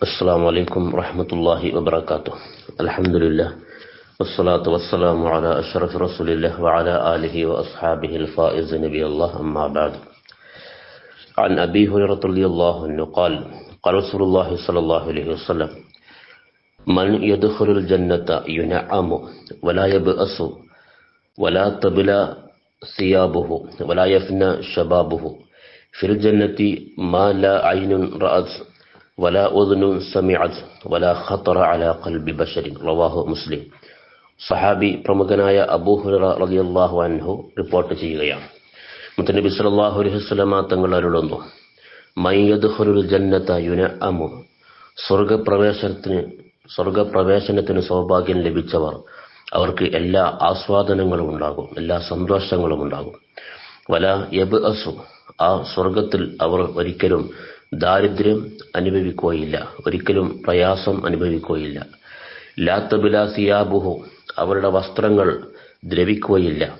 السلام عليكم ورحمة الله وبركاته. الحمد لله والصلاة والسلام على أشرف رسول الله وعلى آله وأصحابه الفائز نبي الله أما بعد. عن أبي هريرة رضي الله عنه قال قال رسول الله صلى الله عليه وسلم من يدخل الجنة ينعم ولا يبأس ولا تبلى ثيابه ولا يفنى شبابه. في الجنة ما لا عين رأت വല ഒതുനു സമിഅത് വല ഖത്തറ അല കൽബി ബഷരിൻ റവാഹു മുസ്ലിം സഹാബി പ്രമുഖനായ അബൂഹുറ റളിയല്ലാഹു അൻഹു റിപ്പോർട്ട് ചെയ്യുകയാണ്. മുത്തനബി സല്ലല്ലാഹു അലൈഹി വസല്ലമ തങ്ങൾ അരുളുന്നു. മയ്യദ്ഹുലുൽ ജന്നത യുനഅമു. സ്വർഗപ്രവേശനത്തിന് സ്വർഗപ്രവേശനത്തിന് സൗഭാഗ്യം ലഭിച്ചവർ അവർക്ക് എല്ലാ ആസ്വാദനങ്ങളും ഉണ്ടാകും എല്ലാ സന്തോഷങ്ങളും ഉണ്ടാകും. വല യബ് അസു ആ സ്വർഗത്തിൽ അവർ ഒരിക്കലും ദാരിദ്ര്യം അനുഭവിക്കുകയില്ല. ഒരിക്കലും പ്രയാസം അനുഭവിക്കുകയില്ല. ലാത്തബില സിയാബുഹു അവരുടെ വസ്ത്രങ്ങൾ ദ്രവിക്കുകയില്ല.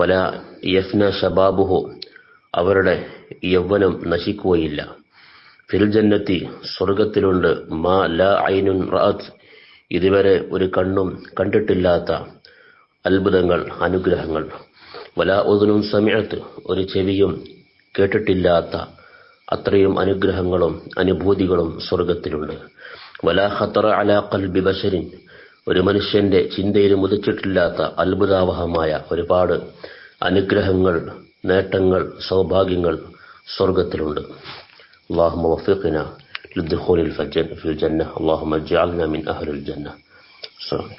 പല യഫ്ന ഷബാബുഹു അവരുടെ യൗവനം നശിക്കുകയില്ല. ഫിൽജന്നത്തി സ്വർഗത്തിലുണ്ട് മാ ല ഐനുൻ റാത്ത് ഇതുവരെ ഒരു കണ്ണും കണ്ടിട്ടില്ലാത്ത അത്ഭുതങ്ങൾ അനുഗ്രഹങ്ങൾ. വല ഒതുനും സമയത്ത് ഒരു ചെവിയും കേട്ടിട്ടില്ലാത്ത അത്രയും അനുഗ്രഹങ്ങളും അനുഭൂതികളും സ്വർഗത്തിലുണ്ട് വല ഖത്തറ അല ഖൽബി ബശരിൻ ഒരു മനുഷ്യന്റെ ചിന്തയിൽ മുതിച്ചിട്ടില്ലാത്ത അത്ഭുതാവഹമായ ഒരുപാട് അനുഗ്രഹങ്ങൾ നേട്ടങ്ങൾ സൗഭാഗ്യങ്ങൾ സ്വർഗത്തിലുണ്ട് اللهم وفقنا للدخول في الجنة اللهم اجعلنا من أهل الجنة السلام